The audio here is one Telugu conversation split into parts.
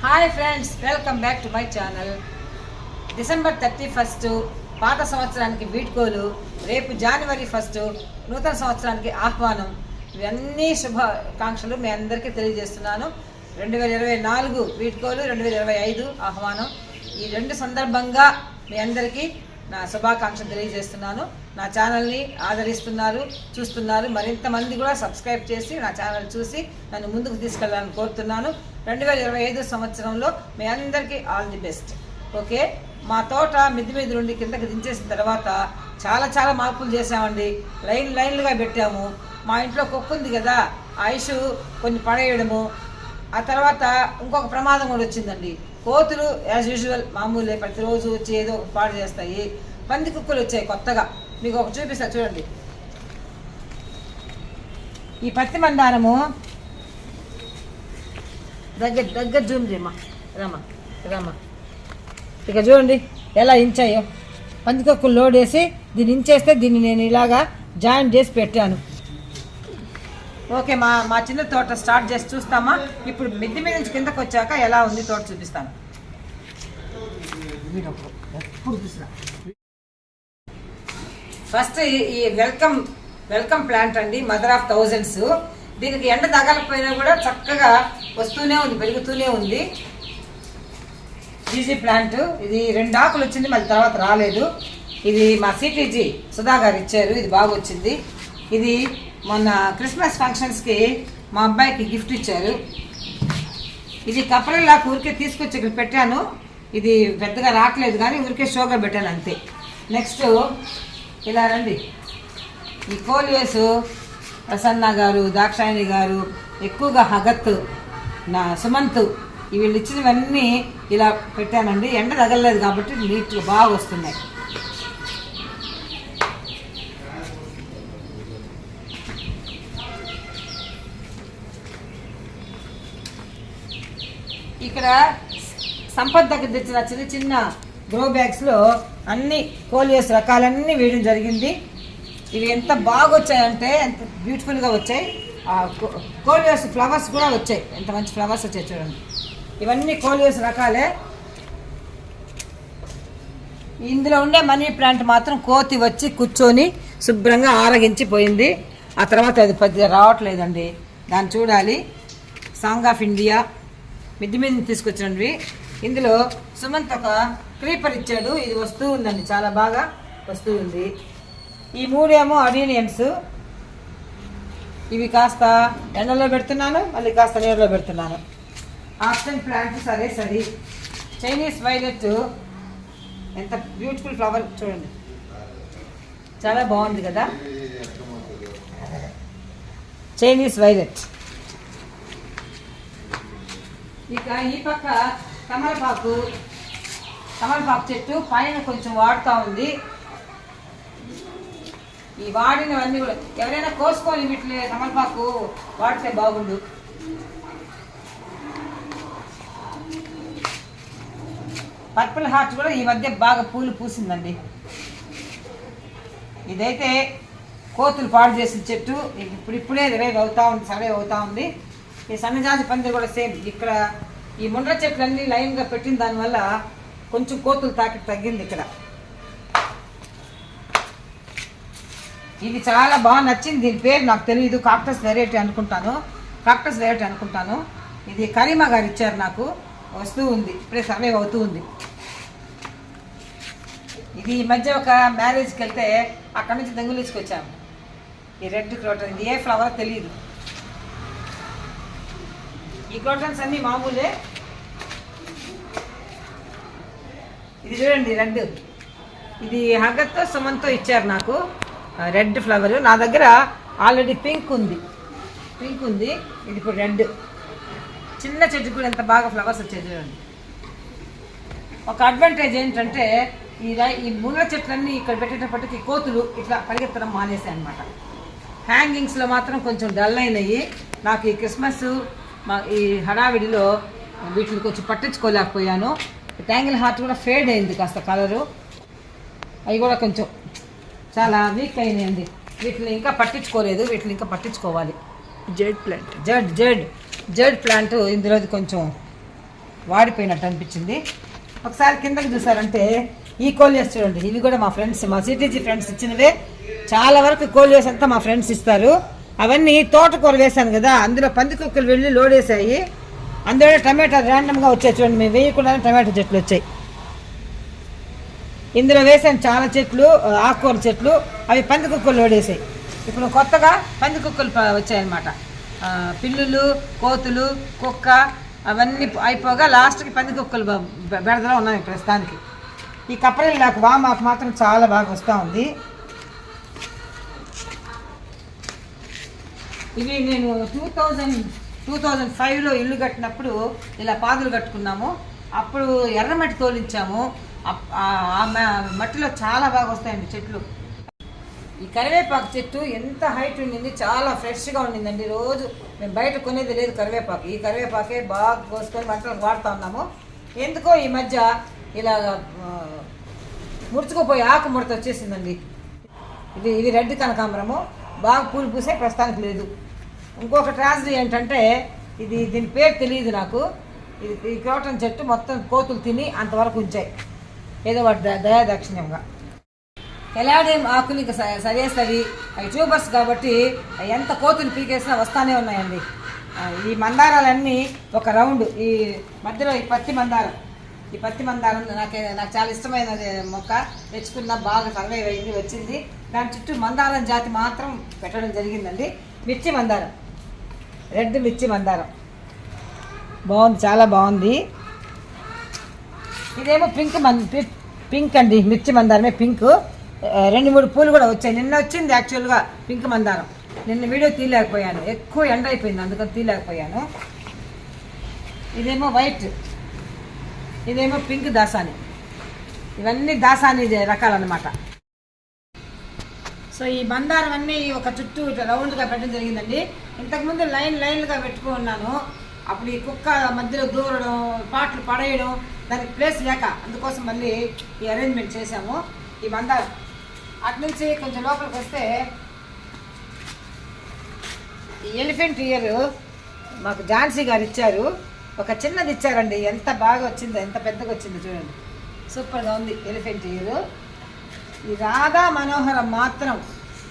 Hi friends welcome back to my channel December thirty first పాత సంవత్సరానికి వీడ్కోలు రేపు జనవరి ఫస్ట్ నూతన సంవత్సరానికి ఆహ్వానం. ఇవన్నీ శుభాకాంక్షలు మీ అందరికీ తెలియజేస్తున్నాను. రెండు వేల ఇరవై నాలుగు వీడ్కోలు రెండు వేల ఇరవై ఐదు ఆహ్వానం. ఈ రెండు సందర్భంగా మీ అందరికీ నా శుభాకాంక్షలు తెలియజేస్తున్నాను. నా ఛానల్ని ఆదరిస్తున్నారు చూస్తున్నారు. మరింత మంది కూడా సబ్స్క్రైబ్ చేసి నా ఛానల్ చూసి నన్ను ముందుకు తీసుకెళ్ళాలని కోరుతున్నాను. రెండు వేల ఇరవై ఐదు సంవత్సరంలో మీ అందరికీ ఆల్ ది బెస్ట్. ఓకే? మా తోట మిద్ది మీద నుండి కిందకి దించేసిన తర్వాత చాలా చాలా మార్పులు చేసామండి లైన్ లైన్లుగా పెట్టాము. మా ఇంట్లో కుక్క ఉంది కదా ఆయుష్ కొన్ని పడేయడము. ఆ తర్వాత ఇంకొక ప్రమాదం కూడా వచ్చిందండి. కోతులు యాజ్ యూజువల్ మామూలే ప్రతిరోజు వచ్చి ఏదో పాడు చేస్తాయి. పంది కుక్కలు వచ్చాయి కొత్తగా. మీకు ఒక చూపిస్తా చూడండి. ఈ పత్తి మందారము దగ్గర దగ్గర జూమ్ చేయమ్మా. రమ్మా రమ్మా. ఇక చూడండి ఎలా ఇంచాయో. పందికొక్కులు లోడ్ వేసి దీన్ని ఇంచేస్తే దీన్ని నేను ఇలాగా జాయిన్ చేసి పెట్టాను. ఓకే మా మా చిన్న తోట స్టార్ట్ చేసి చూస్తామా? ఇప్పుడు మిద్ది మీద నుంచి కిందకు వచ్చాక ఎలా ఉంది తోట చూపిస్తాను. ఫస్ట్ ఈ- ఈ వెల్కమ్ వెల్కమ్ ప్లాంట్ అండి మదర్ ఆఫ్ థౌజండ్స్. దీనికి ఎండ తగలకపోయినా కూడా చక్కగా వస్తూనే ఉంది పెరుగుతూనే ఉంది. Easy plant. ఇది రెండు ఆకులు వచ్చింది మళ్ళీ తర్వాత రాలేదు. ఇది మా సిటీజీ సుధా గారు ఇచ్చారు ఇది బాగా వచ్చింది ఇది మొన్న క్రిస్మస్ ఫంక్షన్స్కి మా అబ్బాయికి గిఫ్ట్ ఇచ్చారు. ఇది కప్పలలా ఊరికే తీసుకొచ్చి ఇక్కడ పెట్టాను. ఇది పెద్దగా రావట్లేదు కానీ ఊరికే షోగా పెట్టాను అంతే. నెక్స్ట్ ఇలా రండి. ఈ కోలియస్ ప్రసన్న గారు దాక్షాయణి గారు ఎక్కువగా హగత్ నా సుమంత్ వీళ్ళు ఇచ్చినవన్నీ ఇలా పెట్టానండి. ఎండ తగలలేదు కాబట్టి నీట్గా బాగా వస్తున్నాయి. ఇక్కడ సంపత్ దగ్గర తెచ్చిన చిన్న చిన్న గ్రో బ్యాగ్స్లో అన్ని కోలియస్ రకాలన్నీ వేయడం జరిగింది. ఇవి ఎంత బాగా వచ్చాయంటే ఎంత బ్యూటిఫుల్గా వచ్చాయి. ఆ కో- కోలియస్ ఫ్లవర్స్ కూడా వచ్చాయి. ఎంత మంచి ఫ్లవర్స్ వచ్చాయి చూడండి. ఇవన్నీ కోలియస్ రకాలే. ఇందులో ఉండే మనీ ప్లాంట్ మాత్రం కోతి వచ్చి కూర్చొని శుభ్రంగా ఆరగించి పోయింది ఆ తర్వాత అది పెద్దగా రావట్లేదండి. దాన్ని చూడాలి. Song of India. మిద్ది మీద తీసుకొచ్చినవి. ఇందులో సుమంత్ ఒక క్రీపర్ ఇచ్చాడు. ఇది వస్తూ ఉందండి. చాలా బాగా వస్తూ ఉంది. ఈ మూడేమో అడీనియన్స్ ఇవి కాస్త ఎండలో పెడుతున్నాను మళ్ళీ కాస్త నీరులో పెడుతున్నాను. ఆప్షన్ ప్లాంట్ సరే సరే. Chinese violet. ఎంత బ్యూటిఫుల్ ఫ్లవర్ చూడండి. చాలా బాగుంది కదా. Chinese violet. ఇక ఈ పక్క తమలపాకు తమలపాకు చెట్టు పైన కొంచెం వాడుతూ ఉంది. ఈ వాడినవన్నీ కూడా ఎవరైనా కోసుకోవాలి వీటిని తమలపాకు వాడితే బాగుండు. పర్పుల్ హార్ట్ కూడా ఈ మధ్య బాగా పూలు పూసిందండి. ఇదైతే కోతులు పాడు చేసిన చెట్టు. ఇప్పుడు ఇప్పుడే రేపు అవుతా ఉంది సరే అవుతా ఉంది. ఈ సన్నజాజి పందిరి కూడా సేమ్. ఇక్కడ ఈ ముండ్ర చెట్లన్నీ లైన్గా పెట్టిన దానివల్ల కొంచెం కోతులు తాకి తగ్గింది ఇక్కడ. ఇది చాలా బాగా నచ్చింది. దీని పేరు నాకు తెలియదు కాక్టస్ వెరైటీ అనుకుంటాను. కాక్టస్ వెరైటీ అనుకుంటాను. ఇది కరీమా గారు ఇచ్చారు నాకు. వస్తూ ఉంది. ఇప్పుడే సర్వే అవుతూ ఉంది. ఇది ఈ మధ్య ఒక మ్యారేజ్కి వెళ్తే అక్కడ నుంచి దెంగులు తీసుకొచ్చాము ఈ రెడ్ క్రోటర్ ఇది ఏ ఫ్లవర్ తెలియదు ఈ కాటన్స్ అన్నీ మామూలే. ఇది చూడండి రెడ్. ఇది హగత్తో సుమంతో ఇచ్చారు నాకు. Red flower. నా దగ్గర ఆల్రెడీ పింక్ ఉంది. పింక్ ఉంది. ఇది ఇప్పుడు రెడ్. చిన్న చెట్టు కూడా ఎంత బాగా ఫ్లవర్స్ వచ్చాయి చూడండి. ఒక అడ్వాంటేజ్ ఏంటంటే ఈ ఈ ముళ్ళ చెట్లన్నీ ఇక్కడ పెట్టేటప్పటికి కోతులు ఇట్లా పరిగెత్తడం మానేసాయి అనమాట హ్యాంగింగ్స్లో మాత్రం కొంచెం డల్ అయినాయి. నాకు ఈ క్రిస్మస్ మా ఈ హడావిడిలో వీటిని కొంచెం పట్టించుకోలేకపోయాను. ట్యాంగిల్ హార్ట్ కూడా ఫేడ్ అయింది కాస్త కలరు. అవి కూడా కొంచెం చాలా వీక్ అయినాయండి. వీటిని ఇంకా పట్టించుకోలేదు వీటిని ఇంకా పట్టించుకోవాలి. Z plant. Z Z Z plant ఇందులోది కొంచెం వాడిపోయినట్టు అనిపించింది. ఒకసారి కిందకి చూసారంటే ఈ కోలియస్ చూడండి. ఇవి కూడా మా ఫ్రెండ్స్ మా సిటీజీ ఫ్రెండ్స్ ఇచ్చినవే. చాలా వరకు కోలియస్ అంతా మా ఫ్రెండ్స్ ఇస్తారు. అవన్నీ తోటకూర వేశాను కదా అందులో పందికొక్కలు వెళ్ళి లోడేసాయి అందులో టమాటా ర్యాండమ్గా వచ్చాయి చూడండి మేము వేయకుండానే టమాటా చెట్లు వచ్చాయి. ఇందులో వేసాను చాలా చెట్లు ఆకుకూర చెట్లు అవి పంది కుక్కలు లోడేసాయి ఇప్పుడు కొత్తగా పంది కుక్కలు వచ్చాయన్నమాట. పిల్లులు కోతులు కుక్క అవన్నీ అయిపోగా లాస్ట్కి పంది కుక్కలు బెడదలో ఉన్నాయి ప్రస్తుతానికి. ఈ కప్పరీలు నాకు వామాకు మాత్రం చాలా బాగా వస్తూ ఉంది. ఇవి నేను టూ థౌజండ్ టూ థౌజండ్ ఫైవ్లో ఇల్లు కట్టినప్పుడు ఇలా పాదులు కట్టుకున్నాము. అప్పుడు ఎర్రమట్టి తోలించాము. ఆ- మట్టిలో చాలా బాగా వస్తాయండి చెట్లు. ఈ కరివేపాకు చెట్టు ఎంత హైట్ ఉండింది చాలా ఫ్రెష్గా ఉండిందండి రోజు. మేము బయట కొనేది లేదు కరివేపాకు. ఈ కరివేపాకే బాగా కోసుకొని వంటలకు వాడుతూ ఉన్నాము. ఎందుకో ఈ మధ్య ఇలా ముడుచుకుపోయి ఆకు ముడత వచ్చేసిందండి. ఇది ఇది రెడ్ కనకాంబరము. బాగా పూలు పూసే ప్రస్తుతానికి లేదు. ఇంకొక ట్రాజడీ ఏంటంటే ఇది దీని పేరు తెలియదు నాకు. ఇది ఈ క్రోటన్ చెట్టు మొత్తం కోతులు తిని అంతవరకు ఉంచాయి. ఏదో వాటి ద- దయా ఎలాడేం ఆకులు ఇంకా స- అవి ట్యూబర్స్ కాబట్టి ఎంత కోతులు పీకేసినా వస్తానే ఉన్నాయండి. ఈ మందారాలన్నీ ఒక రౌండ్ ఈ మధ్యలో ఈ పత్తి మందారం. ఈ పత్తి మందారం నాకు నాకు చాలా ఇష్టమైన మొక్క. తెచ్చుకున్న బాగా సర్వైవ్ అయింది వచ్చింది. దాని చుట్టూ మందారం జాతి మాత్రం పెట్టడం జరిగిందండి. మిర్చి మందారం. రెడ్ మిర్చి మందారం. బాగుంది చాలా బాగుంది. ఇదేమో పింక్ మన్ పింక్ అండి మిర్చి మందారమే పింక్. రెండు మూడు పూలు కూడా వచ్చాయి. నిన్న వచ్చింది యాక్చువల్గా పింక్ మందారం. నిన్న వీడియో తీయలేకపోయాను. ఎక్కువ ఎండ అయిపోయింది అందుకని తీయలేకపోయాను. ఇదేమో వైట్. ఇదేమో పింక్ దాసాని. ఇవన్నీ దాసాని రకాలన్నమాట. సో ఈ బందారం అన్నీ ఒక చుట్టూ రౌండ్గా పెట్టడం జరిగిందండి. ఇంతకుముందు లైన్ లైన్లుగా పెట్టుకున్నాను అప్పుడు ఈ కుక్క మధ్యలో దూరడం పాటలు పడేయడం దానికి ప్లేస్ లేక అందుకోసం మళ్ళీ ఈ అరేంజ్మెంట్ చేశాము. ఈ బందారం అటు నుంచి కొంచెం లోపలికి వస్తే ఈ ఎలిఫెంట్ ఇయర్ మాకు ఝాన్సీ గారు ఇచ్చారు. ఒక చిన్నది ఇచ్చారండి. ఎంత బాగా వచ్చిందో ఎంత పెద్దగా వచ్చిందో చూడండి. సూపర్గా ఉంది. ఎలిఫెంట్ ఇయర్ ఈ రాధా మనోహరం మాత్రం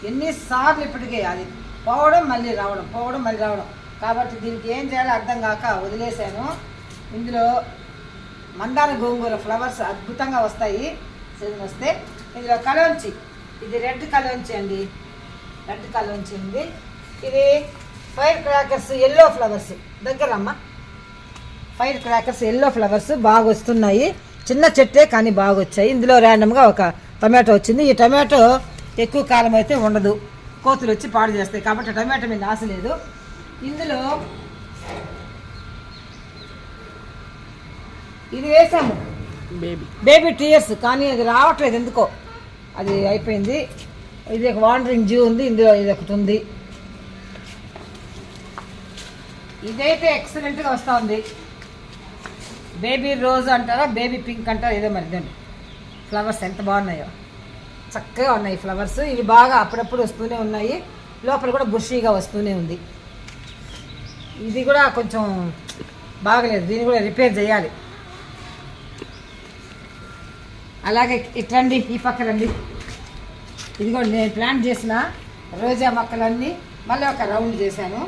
ఎన్నిసార్లు ఇప్పటికే అది పోవడం మళ్ళీ రావడం పోవడం మళ్ళీ రావడం. కాబట్టి దీనికి ఏం చేయాలో అర్థం కాక వదిలేశాను. ఇందులో మందార గోంగూర ఫ్లవర్స్ అద్భుతంగా వస్తాయి. సీజన్ వస్తే ఇందులో కలోంచి ఇది రెడ్ కలోంచి అండి. రెడ్ కలోంచి ఉంది. ఇది ఫైర్ క్రాకర్స్ ఎల్లో ఫ్లవర్స్. దగ్గరమ్మా. ఫైర్ క్రాకర్స్ ఎల్లో ఫ్లవర్స్ బాగా వస్తున్నాయి చిన్న చెట్టే కానీ బాగా వచ్చాయి ఇందులో ర్యాండమ్గా ఒక టమాటో వచ్చింది. ఈ టమాటో ఎక్కువ కాలం అయితే ఉండదు. కోతులు వచ్చి పాడు చేస్తాయి. కాబట్టి టమాటో మీద ఆశ లేదు. ఇందులో ఇది వేసాము. బేబీ బేబీ టీయర్స్ కానీ అది రావట్లేదు. ఎందుకో? అది అయిపోయింది. ఇది ఒక వాండరింగ్ జూ ఉంది. ఇందులో ఇది ఒకటి ఉంది. ఇదైతే ఎక్సలెంట్గా వస్తూ ఉంది. బేబీ రోజ్ అంటారా బేబీ పింక్ అంటారా ఏదో మరి దాన్ని ఫ్లవర్స్ ఎంత బాగున్నాయో. చక్కగా ఉన్నాయి ఫ్లవర్స్. ఇవి బాగా అప్పుడప్పుడు వస్తూనే ఉన్నాయి. లోపల కూడా బుషీగా వస్తూనే ఉంది. ఇది కూడా కొంచెం బాగలేదు. దీన్ని కూడా రిపేర్ చేయాలి. అలాగే ఇట్రండి ఈ పక్క రండి ఇది కూడా నేను ప్లాంట్ చేసిన రోజా మొక్కలన్నీ మళ్ళీ ఒక రౌండ్ చేశాను.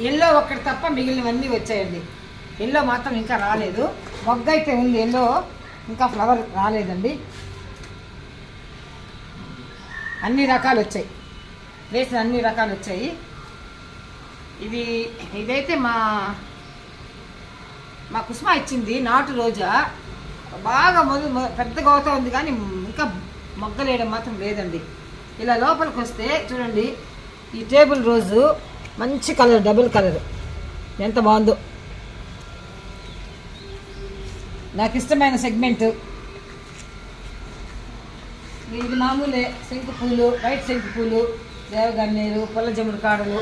ఎల్లో ఒక్కటి తప్ప మిగిలినవన్నీ వచ్చాయండి. ఎల్లో మాత్రం ఇంకా రాలేదు. మొగ్గ అయితే ఉంది ఎల్లో ఇంకా ఫ్లవర్ రాలేదండి. అన్ని రకాలు వచ్చాయి. వేసిన అన్ని రకాలు వచ్చాయి. ఇది ఇదైతే మా మా కుసుమ ఇచ్చింది నాటు రోజా. బాగా మొదలు మొ- పెద్దగా అవుతూ ఉంది కానీ ఇంకా మొగ్గలేయడం మాత్రం లేదండి. ఇలా లోపలికి వస్తే చూడండి ఈ టేబుల్ రోజు మంచి కలర్ డబుల్ కలర్. ఎంత బాగుందో. నాకు ఇష్టమైన సెగ్మెంట్. ఇది మామూలే శంకు పూలు వైట్ శంకు పూలు దేవగన్నేరు పుల్ల జముడు కాడలు.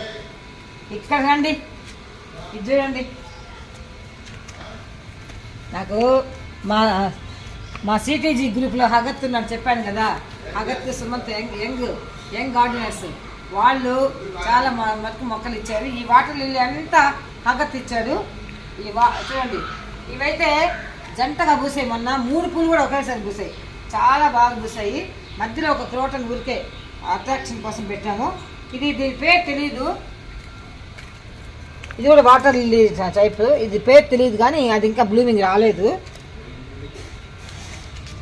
ఇక్కడ రండి. ఇది చూడండి. నాకు మా మా సిటీజీ గ్రూప్లో హగత్ ఉన్నాడు చెప్పాను కదా. Hagath Sumanth young young young gardeners వాళ్ళు చాలా మ- మటుకు మొక్కలు ఇచ్చారు. ఈ వాటర్ లిల్లీ అంతా హగత్ ఇచ్చాడు. ఈ వా చూడండి. ఇవైతే జంటగా పూసాయి మొన్న. మూడు పూలు కూడా ఒకేసారి పూసాయి. చాలా బాగా పూసాయి. మధ్యలో ఒక క్రోటన్ ఊరికే అట్రాక్షన్ కోసం పెట్టాము. ఇది దీని పేరు తెలియదు ఇది కూడా వాటర్ లిల్లీ టైప్. ఇది పేరు తెలియదు కానీ అది ఇంకా బ్లూమింగ్ రాలేదు.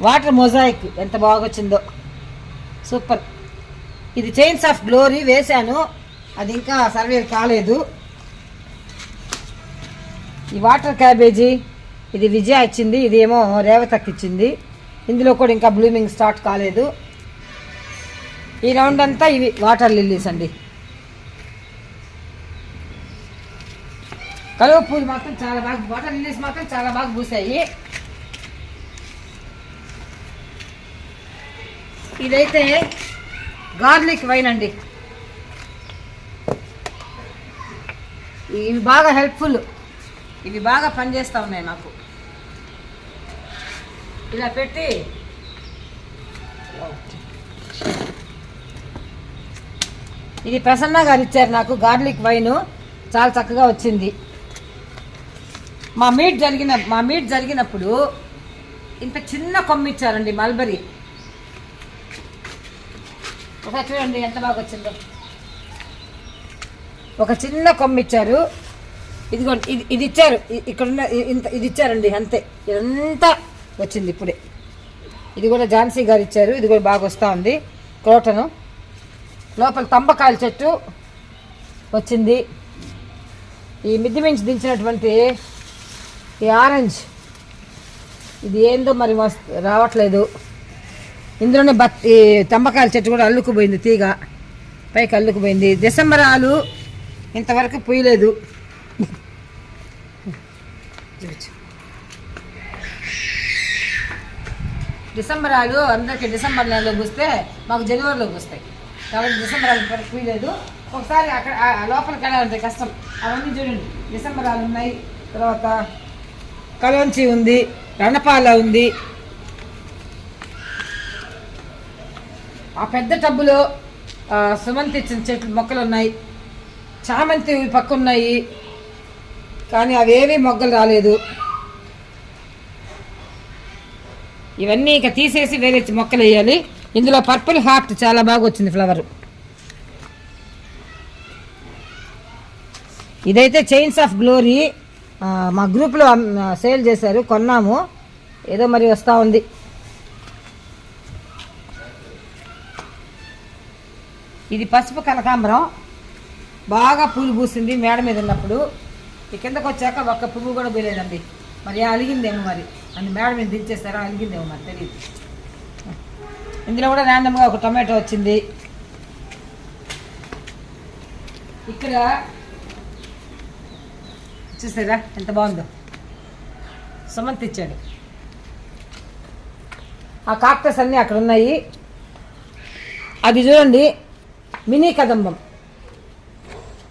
వాటర్ మొజాయిక్ ఎంత బాగా వచ్చిందో. సూపర్. ఇది చైన్స్ ఆఫ్ గ్లోరీ వేశాను. అది ఇంకా సర్వే కాలేదు. ఈ వాటర్ క్యాబేజీ ఇది విజయ ఇచ్చింది ఇది ఏమో రేవతకి ఇచ్చింది. ఇందులో కూడా ఇంకా బ్లూమింగ్ స్టార్ట్ కాలేదు. ఈ రౌండ్ అంతా ఇవి వాటర్ లిల్లీస్ అండి. కలువ పూలు మాత్రం చాలా బాగా వాటర్ లిల్లీస్ మాత్రం చాలా బాగా పూసాయి. ఇదైతే గార్లిక్ వైన్ అండి. ఇవి బాగా హెల్ప్ఫుల్. ఇవి బాగా పనిచేస్తూ ఉన్నాయి నాకు. ఇలా పెట్టి ఇది ప్రసన్న గారు ఇచ్చారు నాకు గార్లిక్ వైన్. చాలా చక్కగా వచ్చింది. మా మీట్ జరిగిన మా మీట్ జరిగినప్పుడు ఇంత చిన్న కొమ్మ ఇచ్చారండి మల్బరీ. ఒకసారి చూడండి ఎంత బాగా వచ్చిందో. ఒక చిన్న కొమ్మ ఇచ్చారు. ఇదిగోండి ఇది ఇది ఇచ్చారు. ఇక్కడ ఇంత ఇది ఇచ్చారండి అంతే. ఇదంతా వచ్చింది ఇప్పుడే. ఇది కూడా ఝాన్సీ గారు ఇచ్చారు. ఇది కూడా బాగా వస్తూ ఉంది. క్రోటను లోపల తంబకాయల చెట్టు వచ్చింది. ఈ మిద్ది మించి దించినటువంటి ఈ ఆరెంజ్. ఇది ఏందో మరి మస్త్ రావట్లేదు. ఇందులోనే బత్ ఈ తంబకాయల చెట్టు కూడా అల్లుకుపోయింది తీగ. పైకి అల్లుకుపోయింది. డిసెంబర్ ఆలు ఇంతవరకు పూయలేదు డిసెంబర్ ఆలు అందరికి డిసెంబర్ నెలలో పూస్తే మాకు జనవరిలో పూస్తాయి. కాబట్టి డిసెంబర్ ఆలు ఇప్పటికి పూయలేదు ఒకసారి అక్కడ లోపలికి వెళ్ళాలంటే కష్టం. అవన్నీ చూడండి. డిసెంబర్ ఆలు ఉన్నాయి. తర్వాత కలోంచి ఉంది రణపాల ఉంది. ఆ పెద్ద టబ్బులో సుమంతి ఇచ్చిన చెట్లు మొక్కలు ఉన్నాయి. చామంతి పక్క ఉన్నాయి. కానీ అవేవి మొగ్గలు రాలేదు. ఇవన్నీ ఇక తీసేసి వేరే మొక్కలు వేయాలి. ఇందులో పర్పుల్ హార్ట్ చాలా బాగా వచ్చింది ఫ్లవర్. ఇదైతే చైన్స్ ఆఫ్ గ్లోరీ. మా గ్రూప్లో సేల్ చేశారు కొన్నాము. ఏదో మరి వస్తూ ఉంది. ఇది పసుపు కనకాంబరం. బాగా పూలు పూసింది మేడ మీద ఉన్నప్పుడు. ఈ కిందకు వచ్చాక ఒక్క పువ్వు కూడా పోలేదండి మరి అలిగిందేమో మరి. అని మేడ మీద దించేస్తారా అలిగిందేమో మరి తెలియదు ఇందులో కూడా ర్యాండమ్గా ఒక టొమాటో వచ్చింది. ఇక్కడ చూసారా? ఎంత బాగుందో. సుమంత్ ఇచ్చాడు. ఆ కాక్టస్ అన్నీ అక్కడ ఉన్నాయి. అది చూడండి. మినీ కదంబం.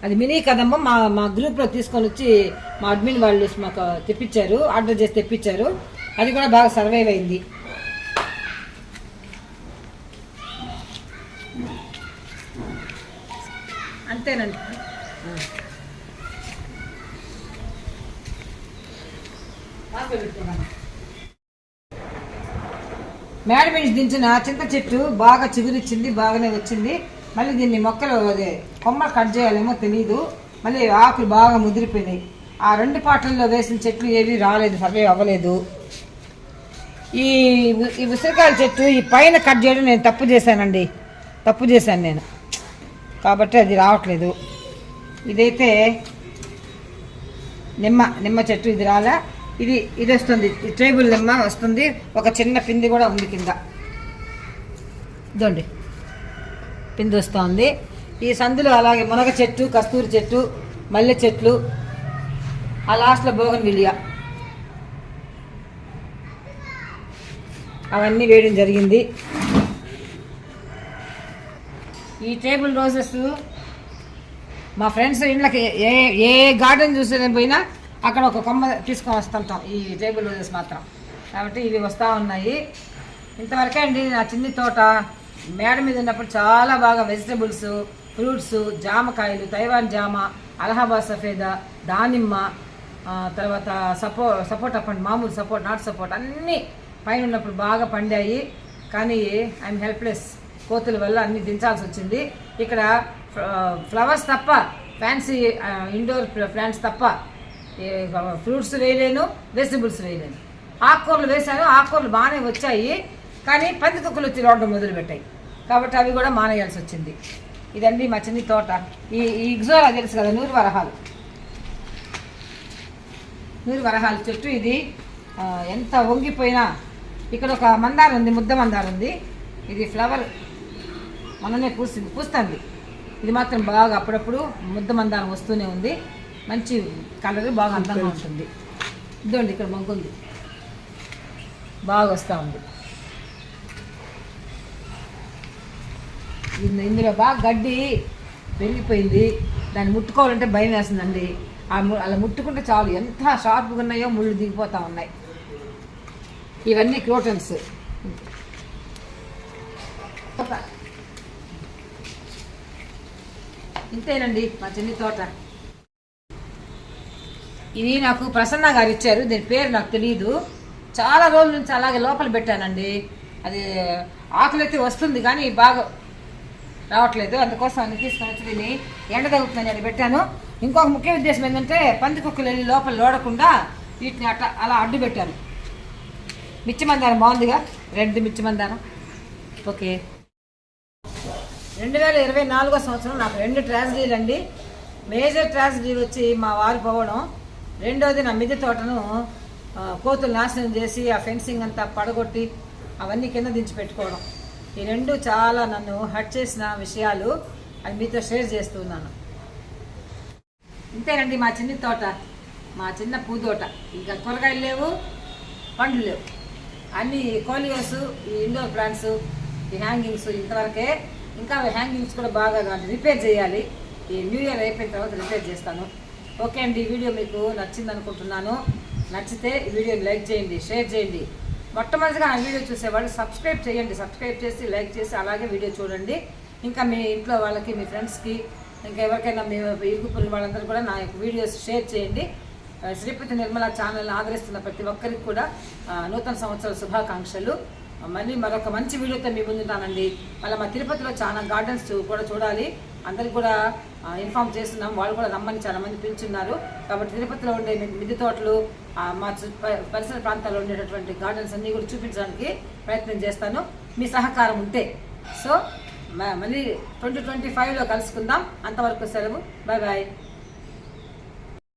అది మినీ కదంబం మా మా గ్రూప్లో తీసుకొని వచ్చి మా అడ్మిన్ వాళ్ళు మాకు తెప్పించారు ఆర్డర్ చేసి తెప్పించారు. అది కూడా బాగా సర్వైవ్ అయింది. అంతేనండి. మేడ దించిన చింత చెట్టు బాగా చిగురిచ్చింది బాగానే వచ్చింది. మళ్ళీ దీన్ని మొక్కలు అదే కొమ్మలు కట్ చేయాలేమో తెలియదు మళ్ళీ ఆకులు బాగా ముదిరిపోయినాయి. ఆ రెండు పాటల్లో వేసిన చెట్లు ఏవి రాలేదు సర్వే అవ్వలేదు. ఈ ఈ ఉసిరికాయల చెట్టు ఈ పైన కట్ చేయడం నేను తప్పు చేశానండి. తప్పు చేశాను నేను. కాబట్టి అది రావట్లేదు. ఇదైతే నిమ్మ నిమ్మ చెట్టు ఇది రాలా. ఇది ఇది వస్తుంది. టేబుల్ నిమ్మ వస్తుంది. ఒక చిన్న పిండి కూడా ఉంది కింద. ఇదండి పిందొస్తోంది. ఈ సందులో అలాగే మునగ చెట్టు కస్తూరి చెట్టు మల్లె చెట్లు ఆ లాస్ట్లో బోగన్ విలియా అవన్నీ వేయడం జరిగింది. ఈ టేబుల్ రోజెస్ మా ఫ్రెండ్స్ ఇళ్ళకి ఏ ఏ గార్డెన్ చూసేదని పోయినా అక్కడ ఒక కొమ్మ తీసుకొని వస్తుంటాం ఈ టేబుల్ రోజెస్ మాత్రం. కాబట్టి ఇవి వస్తూ ఉన్నాయి. ఇంతవరకే అండి నా చిన్ని తోట. మేడ మీద ఉన్నప్పుడు చాలా బాగా వెజిటబుల్స్ ఫ్రూట్స్ జామకాయలు తైవాన్ జామ అలహాబాద్ సఫేదా దానిమ్మ తర్వాత సపో సపోర్ట్ పండు మామూలు సపోర్ట్ నాట్ సపోర్ట్ అన్నీ పైన ఉన్నప్పుడు బాగా పండాయి. కానీ ఐఎమ్ హెల్ప్లెస్ కోతుల వల్ల అన్ని దించాల్సి వచ్చింది. ఇక్కడ ఫ్లవర్స్ తప్ప ఫ్యాన్సీ ఇండోర్ ప్లాంట్స్ తప్ప ఫ్రూట్స్ వేయలేను వెజిటబుల్స్ వేయలేను. ఆకుకూరలు వేశాను ఆకుకూరలు బాగానే వచ్చాయి. కానీ పంది కుక్కలు వచ్చి రావడం మొదలుపెట్టాయి. కాబట్టి అవి కూడా మానేయాల్సి వచ్చింది. ఇదండి మా చిన్ని తోట. ఈ ఇగ్జోలా తెలుసు కదా నూరు వరహాలు. నూరు వరహాల చెట్టు ఇది ఎంత వంగిపోయినా ఇక్కడ ఒక మందారం ఉంది ముద్ద మందారం ఉంది. ఇది ఫ్లవర్ మననే పూసింది పూస్తుంది. ఇది మాత్రం బాగా అప్పుడప్పుడు ముద్ద మందారం వస్తూనే ఉంది. మంచి కలర్ బాగా అందంగా ఉంటుంది. ఇదండి ఇక్కడ మొగ్గుంది బాగా వస్తూ ఉంది. ఇందులో బాగా గడ్డి పెరిగిపోయింది. దాన్ని ముట్టుకోవాలంటే భయం వేస్తుందండి. అలా ముట్టుకుంటే చాలు. ఎంత షార్ప్గా ఉన్నాయో ముళ్ళు దిగిపోతూ ఉన్నాయి. ఇవన్నీ క్రోటన్స్. ఇంతేనండి మా చిన్ని తోట. ఇది నాకు ప్రసన్న గారు ఇచ్చారు. దీని పేరు నాకు తెలియదు చాలా రోజుల నుంచి అలాగే లోపల పెట్టానండి. అది ఆకులైతే వస్తుంది కానీ బాగా రావట్లేదు. అందుకోసం అన్ని తీసుకొని వచ్చి దీన్ని ఎండ తగ్గుతుందని అది పెట్టాను. ఇంకొక ముఖ్య ఉద్దేశం ఏంటంటే పంది కుక్కలు వెళ్ళి లోపల లోడకుండా వీటిని అట్ట అలా అడ్డు పెట్టాను. మిర్చి మందారం బాగుందిగా? రెడ్ మిర్చి మందారం. ఓకే. రెండు వేల ఇరవై నాలుగో సంవత్సరం నాకు రెండు ట్రాజడీలు అండి. మేజర్ ట్రాజడీ వచ్చి మా వారు పోవడం. రెండోది నా మిద్దె తోటను కోతులు నాశనం చేసి ఆ ఫెన్సింగ్ అంతా పడగొట్టి అవన్నీ కింద దించి పెట్టుకోవడం. ఈ రెండు చాలా నన్ను హర్ట్ చేసిన విషయాలు అది మీతో షేర్ చేస్తున్నాను. ఇంతేనండి మా చిన్ని తోట. మా చిన్న పూతోట. ఇంకా కూరగాయలు లేవు పండ్లు లేవు. అన్ని కోలియోస్ ఈ ఇండోర్ ప్లాంట్స్ ఈ హ్యాంగింగ్స్ ఇంతవరకే ఇంకా హ్యాంగింగ్స్ కూడా బాగా రిపేర్ చేయాలి. ఈ న్యూ ఇయర్ అయిపోయిన తర్వాత రిపేర్ చేస్తాను. ఓకే అండి ఈ వీడియో మీకు నచ్చింది అనుకుంటున్నాను నచ్చితే ఈ వీడియోని లైక్ చేయండి షేర్ చేయండి. మొట్టమొదటిగా నా వీడియో చూసేవాళ్ళు సబ్స్క్రైబ్ చేయండి. సబ్స్క్రైబ్ చేసి లైక్ చేసి అలాగే వీడియో చూడండి. ఇంకా మీ ఇంట్లో వాళ్ళకి మీ ఫ్రెండ్స్కి ఇంకా ఎవరికైనా మీ ఇరుగు వాళ్ళందరూ కూడా నా యొక్క వీడియోస్ షేర్ చేయండి. శ్రీపతి నిర్మల ఛానల్ని ఆదరిస్తున్న ప్రతి ఒక్కరికి కూడా నూతన సంవత్సర శుభాకాంక్షలు. మళ్ళీ మరొక మంచి వీడియోతో మీ ముందుంటానండి మళ్ళీ మా తిరుపతిలో చాలా గార్డెన్స్ కూడా చూడాలి. అందరికి కూడా ఇన్ఫామ్ చేస్తున్నాం. వాళ్ళు కూడా రమ్మని చాలా మంది పిలుచున్నారు. కాబట్టి తిరుపతిలో ఉండే మిద్దె తోటలు మా చుట్టూ పరిసర ప్రాంతాల్లో ఉండేటటువంటి గార్డెన్స్ అన్నీ కూడా చూపించడానికి ప్రయత్నం చేస్తాను. మీ సహకారం ఉంటే. సో మ- మళ్ళీ ట్వంటీ ట్వంటీ ఫైవ్లో కలుసుకుందాం. అంతవరకు సెలవు. Bye bye